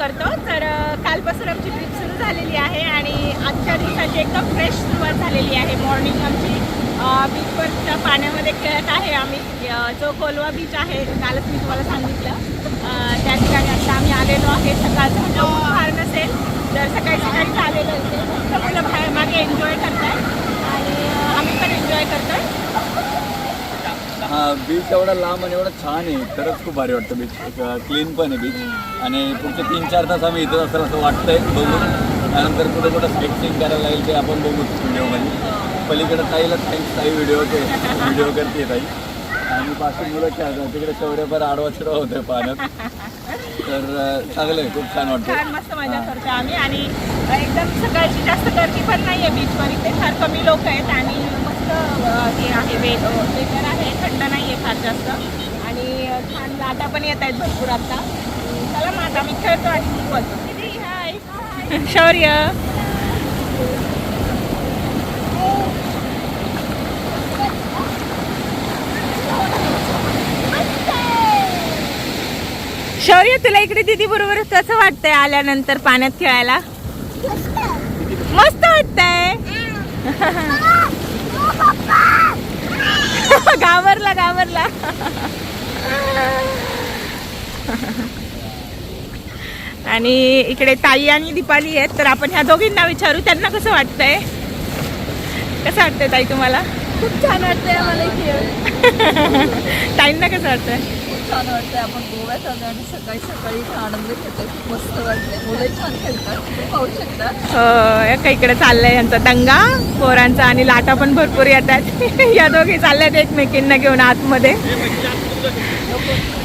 करतो. तर कालपासून आमची ट्रिप सुरू झालेली आहे आणि आजच्या दिवसाची एकदम फ्रेश सुरुवात झालेली आहे. मॉर्निंग आमची बीचवरच्या पाण्यामध्ये खेळत आहे आम्ही. जो कोलवा बीच आहे कालच मी तुम्हाला सांगितलं. त्या ठिकाणी आता आम्ही आलेलो आहे. सकाळचं म्हणजे ऊन फार नसेल तर सकाळी सकाळी आलेलो असेल फक्त मुलं बाहेर मागे एन्जॉय करताय आणि आम्ही पण एन्जॉय करतोय. हा बीच एवढा लांब आणि एवढा छान आहे. खरंच खूप भारी वाटतं बीच क्लीन पण आहे बीच आणि पुढचे तीन चार तास आम्ही इथं असेल असं वाटतंय बघून त्यानंतर कुठं कुठं स्केचिंग करायला लागेल ते आपण बघू व्हिडिओमध्ये पलीकडे ताईला थँक्स ताई व्हिडिओ ते व्हिडिओ करते ताई. आणि बाकी मुलं खेळतात तिकडे शौर्यभर आडवा चिडवा होतोय पाण्यात. तर चांगलं आहे खूप छान वाटतं छान मस्त मजा करतो आम्ही. आणि एकदम सकाळची जास्त गर्दी पण नाही आहे बीचवर इथे फार कमी लोक आहेत आणि मस्त अ, हे आहे वे वेदर आहे. थंड नाही आहे फार जास्त. आणि छान लाटा पण येत आहेत भरपूर आता. चला मग आता मी खेळतो आणि बोलतो. शौर्य. शौर्य तुला इकडे दीदी बरोबर कसं वाटतंय आल्यानंतर पाण्यात खेळायला? मस्त. वाटतंय. घाबरला घाबरला. आणि इकडे ताई आणि दीपाली आहेत तर आपण ह्या दोघींना विचारू त्यांना कसं वाटतंय? कसं वाटतंय ताई तुम्हाला? खूप छान वाटतंय आम्हाला ताईंना कसं वाटतंय? छान वाटतंय. आपण गोव्यात आलो आणि सकाळी सकाळी इथे आनंद घेतोय. खूप मस्त वाटतंय. मुलं छान खेळतात. तुम्ही पाहू शकता. हो या का इकडे चाललंय यांचा दंगा. पोरांचा आणि लाटा पण भरपूर येतात. या दोघी चालल्यात एकमेकींना घेऊन आतमध्ये.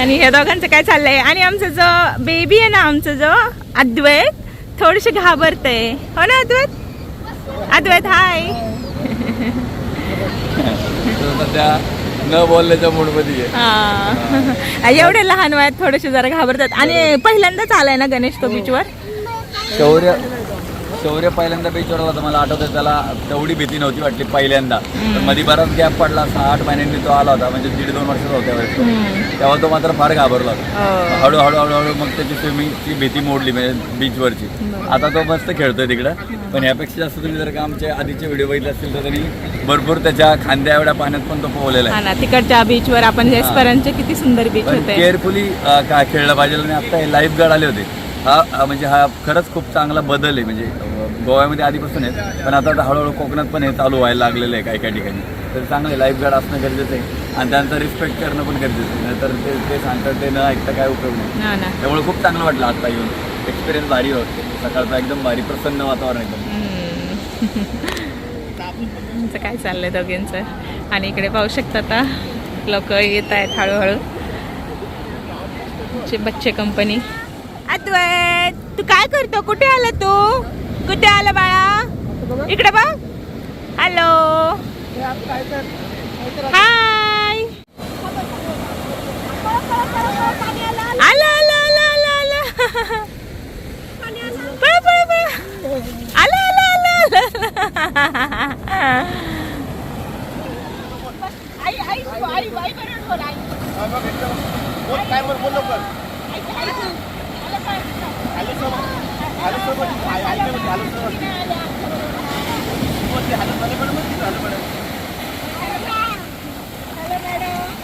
आणि या दोघांचं काय चाललंय? आणि आमचं जो बेबी आहे ना आमचं जो अद्वैत थोडीशी घाबरते हो ना अद्वैत? अद्वैत हाय न बोलण्याच्या मूडमध्ये आहे हा. एवढे लहान वयात थोडेसे जरा घाबरतात. आणि पहिल्यांदाच आलाय ना गणेश तो बीचवर शौर्य शौर्य पहिल्यांदा बीचवर तर मला आठवतं त्याला तेवढी भीती नव्हती वाटली पहिल्यांदा. तर मध्ये बराच गॅप पडला सहा आठ महिन्यांनी तो आला होता म्हणजे दीड दोन वर्षाचा होत्या वेळेस तेव्हा तो मात्र फार घाबरला होता. हो. हळूहळू हळूहळू मग त्याची स्विमिंगची भीती मोडली म्हणजे बीचवरची आता तो मस्त खेळतोय तिकडं. पण यापेक्षा जास्त तुम्ही जर का आमचे आधीचे व्हिडिओ बघितले असतील तर त्यांनी भरपूर त्याच्या खांद्या एवढ्या पाण्यात पण तो पोहलेला आहे. तिकडच्या बीचवर आपण जेसपर्यंतचे किती सुंदर बीच होते. केअरफुली का खेळलं पाहिजे आणि आता हे लाईफ गार्ड आले होते. हा म्हणजे हा खरंच खूप चांगला बदल आहे म्हणजे गोव्यामध्ये आधीपासून आहे पण आता आता हळूहळू कोकणात पण हे चालू व्हायला लागलेलं आहे काही काही ठिकाणी. तर चांगलं लाईफ गार्ड असणं गरजेचं आहे आणि त्यांचा रिस्पेक्ट करणं पण गरजेचं आहे. नाहीतर ते ते सांगतात ते न ऐकता काय उपयोग नाही. हा ना. त्यामुळे खूप चांगलं वाटलं आता येऊन. एक्सपिरियन्स भारी होते. सकाळचा एकदम भारी प्रसन्न वातावरण एकदम. त्यांचं काय चाललंय दोघींचं? आणि इकडे पाहू शकता आता लोक येत आहेत हळूहळू. बच्चे कंपनी अद्वैत तू काय करतो? कुठे आला तू? कुठे आलं बाळा इकडे बघ हॅलो हाय आला आला आला आला आला पळ पळ पळ आला आला आला आला आई आई आई आई बरोबर बोल आई काय बोल बोल लवकर आई आई तू. आलं का? आलू सोबत आलू सोबत हॅलो मॅडम हॅलो मॅडम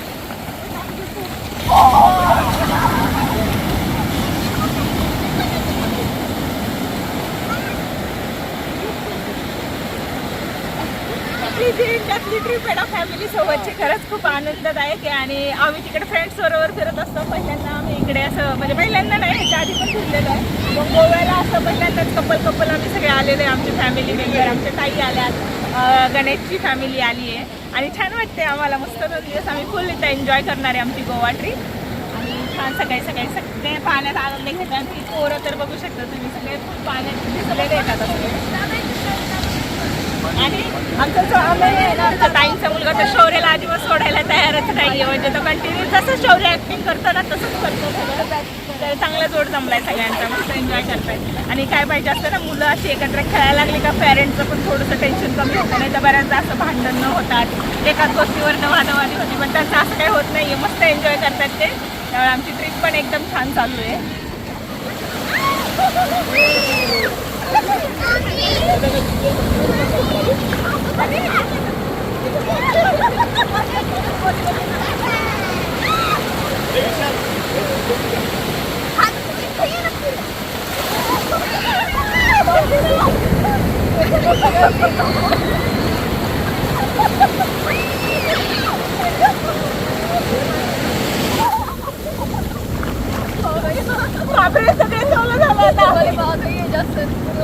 आपली इंडियातली ट्रिप आहे ना फॅमिली सोबतची. खरंच खूप आनंददायक आहे. आणि आम्ही तिकडे फ्रेंड्स बरोबर फिरत असतो. पहिल्यांदा आम्ही इकडे असं म्हणजे पहिल्यांदा नाही ह्याच्या आधी पण फिरलेलो आहे. मग गोव्याला असं पहिल्यांदाच कपल कपल आम्ही सगळे आलेले आहे आमचे फॅमिली मेंबर आमच्या ताई आल्यात. गणेशची फॅमिली आली आहे. आणि छान वाटते आम्हाला. मस्त दोन दिवस आम्ही फुल इथं एन्जॉय करणार आहे आमची गोवा ट्रिप आणि छान सकाळी सकाळी सगळे पाण्यात आनंद घेतात. पोरं तर बघू शकता तुम्ही सगळे खूप पाण्यात सगळे येतात सगळे आणि आमचा जो अमय आहे ना आमचा ताईंचा मुलगा तर शौर्याला अजिबात सोडायला तयारच नाही म्हणजे तो कंटिन्यू जसं शौर्य ऍक्टिंग करतो ना तसंच करतो. सगळं तर चांगला जोड जमलाय सगळ्यांचा. मस्त एन्जॉय करताय. आणि काय पाहिजे असतं ना मुलं अशी एकत्र खेळायला लागली का पॅरेंटचं पण थोडंसं टेन्शन कमी होतं. नाही तर बऱ्याचदा असं भांडण न होतात. एकाच गोष्टीवर न होती. पण त्यांचं असं काही होत नाही मस्त एन्जॉय करतात ते. त्यामुळे आमची ट्रिप पण एकदम छान चालू आहे. बापरे सगळे जवळ झालं आता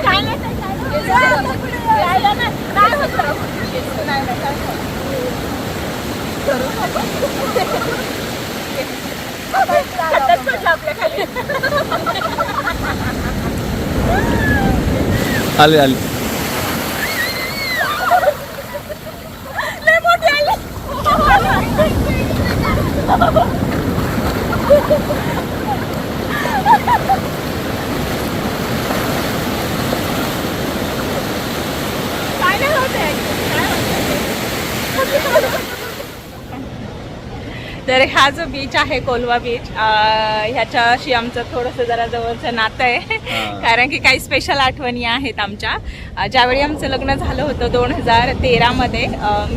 काय नाही, आपल्या खाली. आले आले लय मोठी आली. काय नाही होत आहे. काय होत आहे? तर हा जो बीच आहे कोलवा बीच ह्याच्याशी आमचं थोडंसं जरा जवळचं नातं आहे. कारण की काही स्पेशल आठवणी आहेत आमच्या. ज्यावेळी आमचं लग्न झालं होतं दोन हजार तेरामध्ये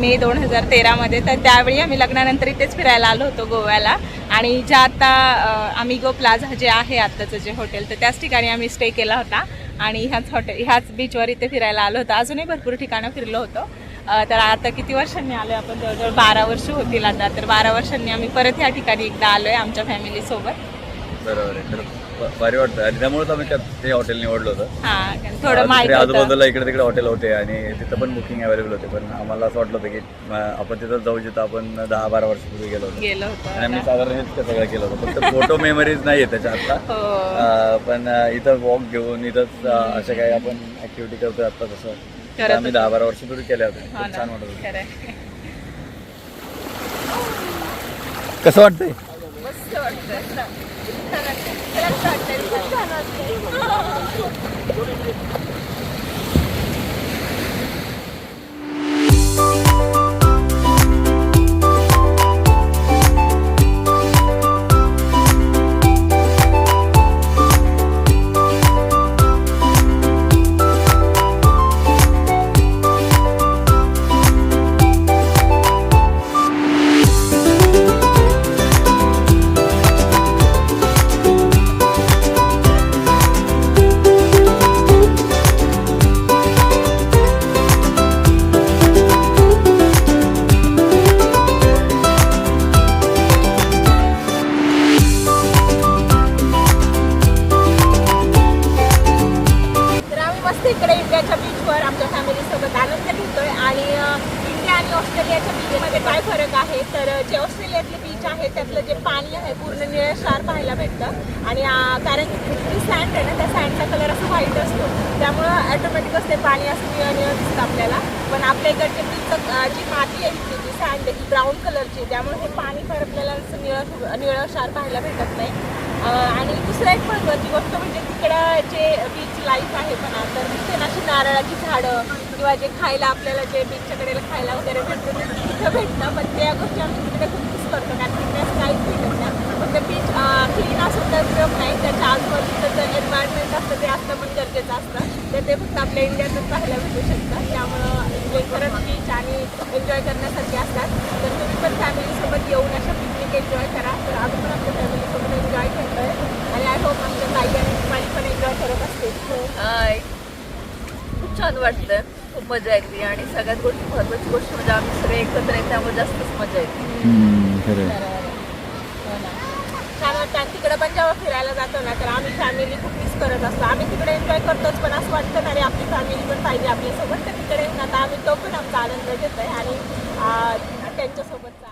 मे दोन हजार तेरामध्ये तर त्यावेळी आम्ही लग्नानंतर इथेच फिरायला आलो होतो गोव्याला. आणि ज्या आता आमिगो प्लाझा जे आहे आत्ताचं जे हॉटेल तर त्याच ठिकाणी आम्ही स्टे केला होता. आणि ह्याच हॉटेल ह्याच बीचवर इथे फिरायला आलो होतो. अजूनही भरपूर ठिकाणं फिरलो होतो. तर आता किती वर्षांनी आलो आपण? जवळजवळ बारा वर्ष होतील आता. तर बारा वर्षांनी आम्ही परत ह्या ठिकाणी एकदा आलोय आमच्या फॅमिलीसोबत बरोबर आहे. भारी वाटतं. आणि त्यामुळेच आम्ही त्या- ते हॉटेल निवडलं होतं. हा कारण थोडं माहिती दुसरे होतं. आजूबाजूला इकडे तिकडे हॉटेल होते आणि तिथं पण बुकिंग अवेलेबल होते. पण आम्हाला असं वाटलं होतं की अं, आपण तिथं जाऊ जिथं आपण दहा बारा वर्षापूर्वी गेलो होतो. गेलो आणि आम्ही साधारण हेच सगळं केलं होतं? फक्त फोटो मेमरीज नाही आहे त्याच्या आता हो. पण अं, इथं वॉक घेऊन इथंच अं, अशा काही आपण ऍक्टिव्हिटी करतोय आता तसं. तर आम्ही दहा बारा वर्षापूर्वी केल्या होत्या. हो खूप ना. छान वाटत होतं. कसं वाटतंय? मस्त वाटतं छान वाटतं. खरंच वाटतंय, खूप छान वाटतंय. ब्राऊन कलरची त्यामुळे हे पाणी फार आपल्याला असं निळं निळं क्षार पाहायला भेटत नाही. आणि दुसरं एक महत्त्वाची गोष्ट म्हणजे तिकडं जे बीच लाईफ आहे म्हणा तर तिथे अशी नारळाची झाडं किंवा जे खायला आपल्याला जे बीचच्या कडेला खायला वगैरे भेटतं ते तिथं भेटतं. पण त्या गोष्टी आम्ही तिकडे खूप मिस करतो कारण तिकडे असं काहीच भेटत नाही. फक्त बीच क्लीन असं तर उपयोग नाही. त्याच्या आजूबाजूचं जे एन्व्हायरमेंट असतं ते असणं पण गरजेचं असतं. तर ते फक्त आपल्या इंडियातच पाहायला भेटू शकतं. त्यामुळं म्हणजे खरंच बीच आणि एन्जॉय करण्यासारखे असतात. तर तुम्ही पण फॅमिलीसोबत येऊन अशा पिकनिक एन्जॉय करा. तर आम्ही पण आमच्या फॅमिलीसोबत एन्जॉय करतोय. आणि आय होप आमच्या ताई आणि माझी पण एन्जॉय करत असतील. हाय. खूप छान वाटतं खूप मजा येते. आणि सगळ्यात गोष्ट महत्वाची गोष्ट म्हणजे आम्ही सगळे एकत्र आहे त्यामुळे जास्तच मजा येते. छान वाटतं. तिकडे पण जेव्हा फिरायला जातो ना तर आम्ही फॅमिली खूप मिस करत असतो. आम्ही एन्जॉय करतोच पण असं वाटतं ना रे आपली फॅमिली पण पाहिजे आपल्यासोबत. तर तिकडे आता आम्ही तो पण आमचा आनंद घेतोय आणि त्यांच्यासोबत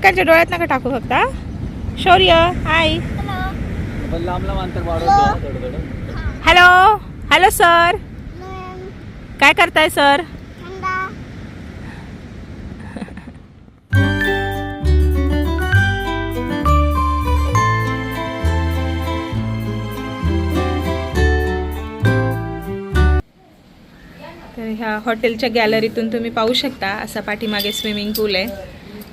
एकमेकांच्या डोळ्यात नका टाकू फक्त? शौर्य हाय हॅलो हॅलो सर काय करताय सर तर ह्या हॉटेलच्या गॅलरीतून तुम्ही पाहू शकता असा पाठीमागे स्विमिंग पूल आहे.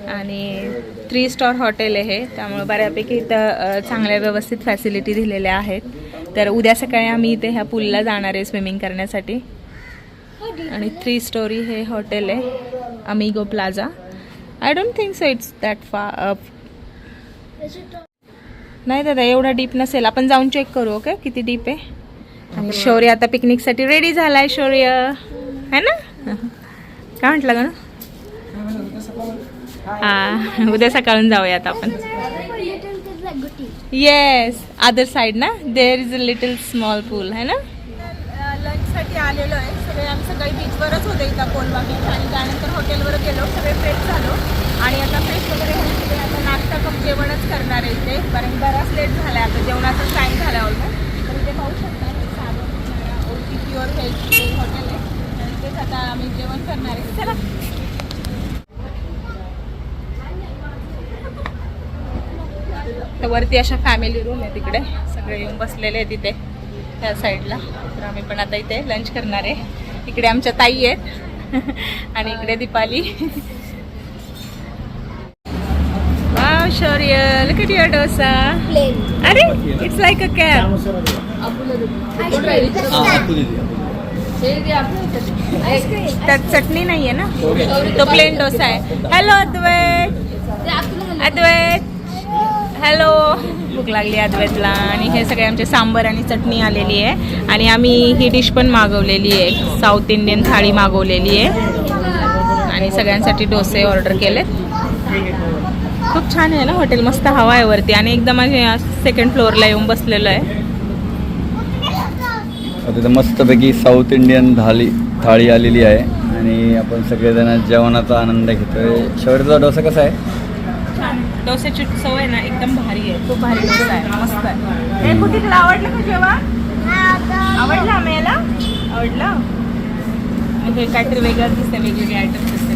आणि थ्री स्टार हॉटेल आहे हे. त्यामुळे बऱ्यापैकी इथं चांगल्या व्यवस्थित फॅसिलिटी दिलेल्या आहेत. तर उद्या सकाळी आम्ही इथे ह्या पूलला जाणार आहे स्विमिंग करण्यासाठी. आणि थ्री स्टोरी हे हॉटेल आहे Amigo Plaza I don't think so it's that far नाही दादा एवढा डीप नसेल. आपण जाऊन चेक करू ओके किती डीप आहे? आणि शौर्य आता पिकनिकसाठी रेडी झाला आहे शौर्य. है ना? काय म्हटलं ग? हा उद्या सकाळून जाऊयात आपण. येस अदर साइड ना? There is a little small pool है ना? लंचसाठी आलेलो आहे. सगळे आम्ही सकाळी बीचवरच होते इथं कोलबागी बीच आणि त्यानंतर हॉटेलवर गेलो. सगळे फ्रेश झालो. आणि आता फ्रेश वगैरे आता नाश्ता कप जेवणच करणार आहे इथे. कारण बराच लेट झाला आता जेवणाचा टाईम झाला ऑलमोस्ट तर इथे पाहू शकता साधं O T pure veg hotel आहे. आणि तेच आता आम्ही जेवण करणार आहे. चला. तर वरती अशा फॅमिली रूम आहे तिकडे. सगळे येऊन बसलेले आहेत तिथे त्या साईडला तर आम्ही पण आता इथे लंच करणार आहे. इकडे आमच्या ताई आहेत. आणि इकडे Deepali. Wow Shaurya. Look at your dosa अरे इट्स लाईक अ कॅब त्यात चटणी नाहीये ना? तो प्लेन डोसा आहे. Hello Advait Advait hello. भूक लागली अद्वैतला. आणि हे सगळे आमचे सांबर आणि चटणी आलेली आहे. आणि आम्ही ही डिश पण मागवलेली आहे. साऊथ इंडियन थाळी मागवलेली आहे. आणि सगळ्यांसाठी डोसे ऑर्डर केले खूप छान आहे ना हॉटेल मस्त हवा आहे वरती. आणि एकदम सेकंड फ्लोअरला येऊन बसलेलो आहे. तिथं मस्तपैकी साऊथ इंडियन थाळी थाळी आलेली आहे. आणि आपण सगळेजण जेवणाचा आनंद घेतोय. शेवटचा डोसा कसा आहे? डोस्याची चव आहे ना एकदम भारी आहे. खूप भारी डोसा आहे. मस्त आहे. हे कुठे तुला आवडलं का जेव्हा आवडलं आम्हाला? आवडलं? हे काहीतरी वेगळं दिसतंय वेगवेगळे आयटम दिसते